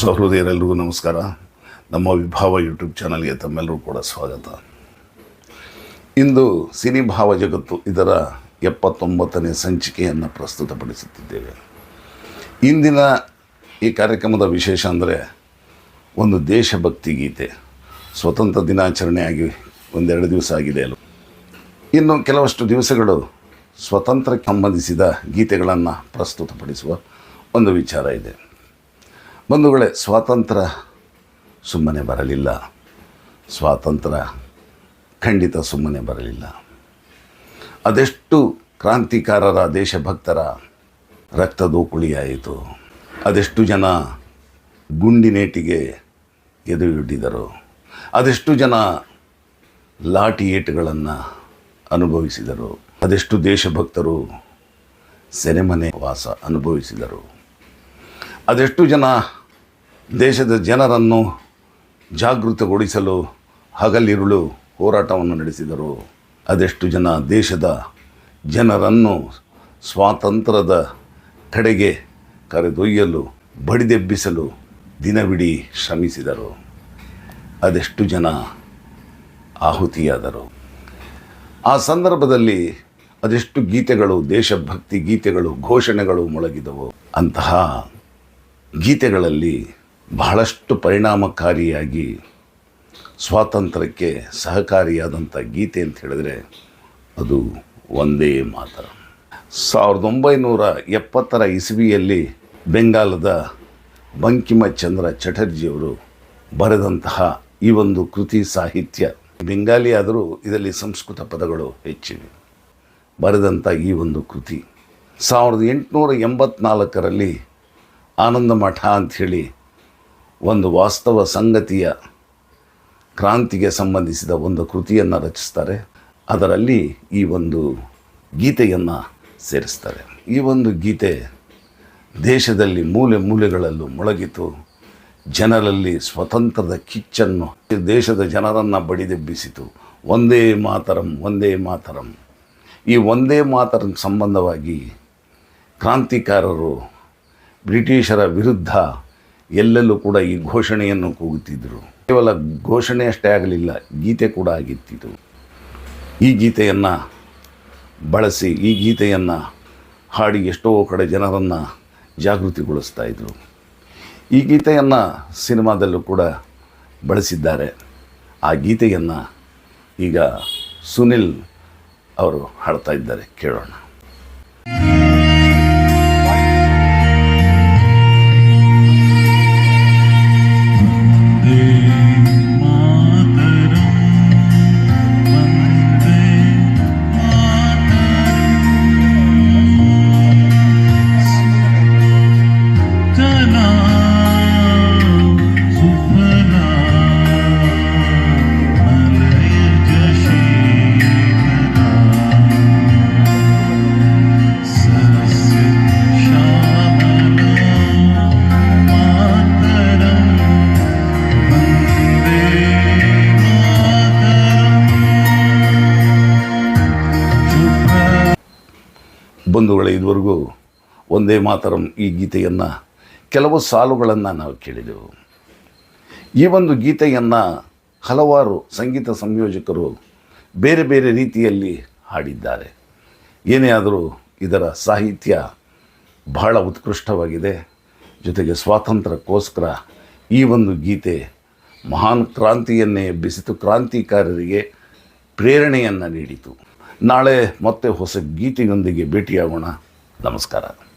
ಸಹೃದಯರೆಲ್ಲರಿಗೂ ನಮಸ್ಕಾರ. ನಮ್ಮ ವಿಭಾವ ಯೂಟ್ಯೂಬ್ ಚಾನಲ್ಗೆ ತಮ್ಮೆಲ್ಲರೂ ಕೂಡ ಸ್ವಾಗತ. ಇಂದು ಸಿನಿಭಾವ ಜಗತ್ತು ಇದರ ಎಪ್ಪತ್ತೊಂಬತ್ತನೇ ಸಂಚಿಕೆಯನ್ನು ಪ್ರಸ್ತುತಪಡಿಸುತ್ತಿದ್ದೇವೆ. ಇಂದಿನ ಈ ಕಾರ್ಯಕ್ರಮದ ವಿಶೇಷ ಅಂದರೆ ಒಂದು ದೇಶಭಕ್ತಿ ಗೀತೆ. ಸ್ವತಂತ್ರ ದಿನಾಚರಣೆ ಆಗಿ ಒಂದೆರಡು ದಿವಸ ಆಗಿದೆ ಅಲ್ಲ ಇನ್ನು ಕೆಲವಷ್ಟು ದಿವಸಗಳು ಸ್ವತಂತ್ರಕ್ಕೆ ಸಂಬಂಧಿಸಿದ ಗೀತೆಗಳನ್ನು ಪ್ರಸ್ತುತಪಡಿಸುವ ಒಂದು ವಿಚಾರ ಇದೆ. ಬಂಧುಗಳೇ, ಸ್ವಾತಂತ್ರ್ಯ ಸುಮ್ಮನೆ ಬರಲಿಲ್ಲ. ಸ್ವಾತಂತ್ರ್ಯ ಖಂಡಿತ ಸುಮ್ಮನೆ ಬರಲಿಲ್ಲ. ಅದೆಷ್ಟು ಕ್ರಾಂತಿಕಾರರ, ದೇಶಭಕ್ತರ ರಕ್ತದೋಕುಳಿಯಾಯಿತು ಅದೆಷ್ಟು ಜನ ಗುಂಡಿನೇಟಿಗೆ ಎದುರಿಡಿದರು ಅದೆಷ್ಟು ಜನ ಲಾಟಿ ಏಟುಗಳನ್ನು ಅನುಭವಿಸಿದರು. ಅದೆಷ್ಟು ದೇಶಭಕ್ತರು ಸೆರೆಮನೆ ವಾಸ ಅನುಭವಿಸಿದರು. ಅದೆಷ್ಟು ಜನ ದೇಶದ ಜನರನ್ನು ಜಾಗೃತಗೊಳಿಸಲು ಹಗಲಿರುಳು ಹೋರಾಟವನ್ನು ನಡೆಸಿದರು. ಅದೆಷ್ಟು ಜನ ದೇಶದ ಜನರನ್ನು ಸ್ವಾತಂತ್ರ್ಯದ ಕಡೆಗೆ ಕರೆದೊಯ್ಯಲು, ಬಡಿದೆಬ್ಬಿಸಲು ದಿನವಿಡೀ ಶ್ರಮಿಸಿದರು. ಅದೆಷ್ಟು ಜನ ಆಹುತಿಯಾದರು. ಆ ಸಂದರ್ಭದಲ್ಲಿ ಅದೆಷ್ಟು ಗೀತೆಗಳು, ದೇಶಭಕ್ತಿ ಗೀತೆಗಳು, ಘೋಷಣೆಗಳು ಮೊಳಗಿದವು. ಅಂತಹ ಗೀತೆಗಳಲ್ಲಿ ಬಹಳಷ್ಟು ಪರಿಣಾಮಕಾರಿಯಾಗಿ ಸ್ವಾತಂತ್ರ್ಯಕ್ಕೆ ಸಹಕಾರಿಯಾದಂಥ ಗೀತೆ ಅಂತ ಹೇಳಿದ್ರೆ ಅದು ಒಂದೇ ಮಾತ್ರ. ಸಾವಿರದ ಒಂಬೈನೂರ ಎಪ್ಪತ್ತರ ಇಸವಿಯಲ್ಲಿ ಬೆಂಗಾಲದ ಬಂಕಿಮಚಂದ್ರ ಚಟರ್ಜಿಯವರು ಬರೆದಂತಹ ಈ ಒಂದು ಕೃತಿ ಸಾಹಿತ್ಯ, ಬೆಂಗಾಲಿ ಆದರೂ ಇದರಲ್ಲಿ ಸಂಸ್ಕೃತ ಪದಗಳು ಹೆಚ್ಚಿವೆ. ಬರೆದಂಥ ಈ ಒಂದು ಕೃತಿ, ಸಾವಿರದ ಎಂಟುನೂರ ಎಂಬತ್ನಾಲ್ಕರಲ್ಲಿ ಆನಂದ ಮಠ ಅಂಥೇಳಿ ಒಂದು ವಾಸ್ತವ ಸಂಗತಿಯ ಕ್ರಾಂತಿಗೆ ಸಂಬಂಧಿಸಿದ ಒಂದು ಕೃತಿಯನ್ನು ರಚಿಸ್ತಾರೆ. ಅದರಲ್ಲಿ ಈ ಒಂದು ಗೀತೆಯನ್ನು ಸೇರಿಸ್ತಾರೆ. ಈ ಒಂದು ಗೀತೆ ದೇಶದಲ್ಲಿ ಮೂಲೆ ಮೂಲೆಗಳಲ್ಲೂ ಮೊಳಗಿತು. ಜನರಲ್ಲಿ ಸ್ವತಂತ್ರದ ಕಿಚ್ಚನ್ನು ದೇಶದ ಜನರನ್ನು ಬಡಿದೆಬ್ಬಿಸಿತು. ಒಂದೇ ಮಾತರಂ ಒಂದೇ ಮಾತರಂ. ಈ ಒಂದೇ ಮಾತರಂ ಸಂಬಂಧವಾಗಿ ಕ್ರಾಂತಿಕಾರರು ಬ್ರಿಟಿಷರ ವಿರುದ್ಧ ಎಲ್ಲೆಲ್ಲೂ ಕೂಡ ಈ ಘೋಷಣೆಯನ್ನು ಕೂಗುತ್ತಿದ್ದರು. ಕೇವಲ ಘೋಷಣೆ ಅಷ್ಟೇ ಆಗಲಿಲ್ಲ, ಗೀತೆ ಕೂಡ ಆಗಿತ್ತಿತು ಈ ಗೀತೆಯನ್ನು ಬಳಸಿ, ಈ ಗೀತೆಯನ್ನು ಹಾಡಿ ಎಷ್ಟೋ ಕಡೆ ಜನರನ್ನು ಜಾಗೃತಿಗೊಳಿಸ್ತಾ ಇದ್ದರು ಈ ಗೀತೆಯನ್ನು ಸಿನಿಮಾದಲ್ಲೂ ಕೂಡ ಬಳಸಿದ್ದಾರೆ. ಆ ಗೀತೆಯನ್ನು ಈಗ ಸುನಿಲ್ ಅವರು ಹಾಡ್ತಾ ಇದ್ದಾರೆ, ಕೇಳೋಣ. ಬಂಧುಗಳೇ ಇದುವರೆಗೂ ಒಂದೇ ಮಾತರಂ ಈ ಗೀತೆಯನ್ನು ಕೆಲವು ಸಾಲುಗಳನ್ನು ನಾವು ಕೇಳಿದೆವು. ಈ ಒಂದು ಗೀತೆಯನ್ನು ಹಲವಾರು ಸಂಗೀತ ಸಂಯೋಜಕರು ಬೇರೆ ಬೇರೆ ರೀತಿಯಲ್ಲಿ ಹಾಡಿದ್ದಾರೆ. ಏನೇ ಆದರೂ ಇದರ ಸಾಹಿತ್ಯ ಬಹಳ ಉತ್ಕೃಷ್ಟವಾಗಿದೆ. ಜೊತೆಗೆ ಸ್ವಾತಂತ್ರ್ಯಕ್ಕೋಸ್ಕರ ಈ ಒಂದು ಗೀತೆ ಮಹಾನ್ ಕ್ರಾಂತಿಯನ್ನೇ ಎಬ್ಬಿಸಿತು. ಕ್ರಾಂತಿಕಾರರಿಗೆ ಪ್ರೇರಣೆಯನ್ನು ನೀಡಿತು. ನಾಳೆ ಮತ್ತೆ ಹೊಸ ಗೀತೆಯೊಂದಿಗೆ ಭೇಟಿಯಾಗೋಣ. ನಮಸ್ಕಾರ.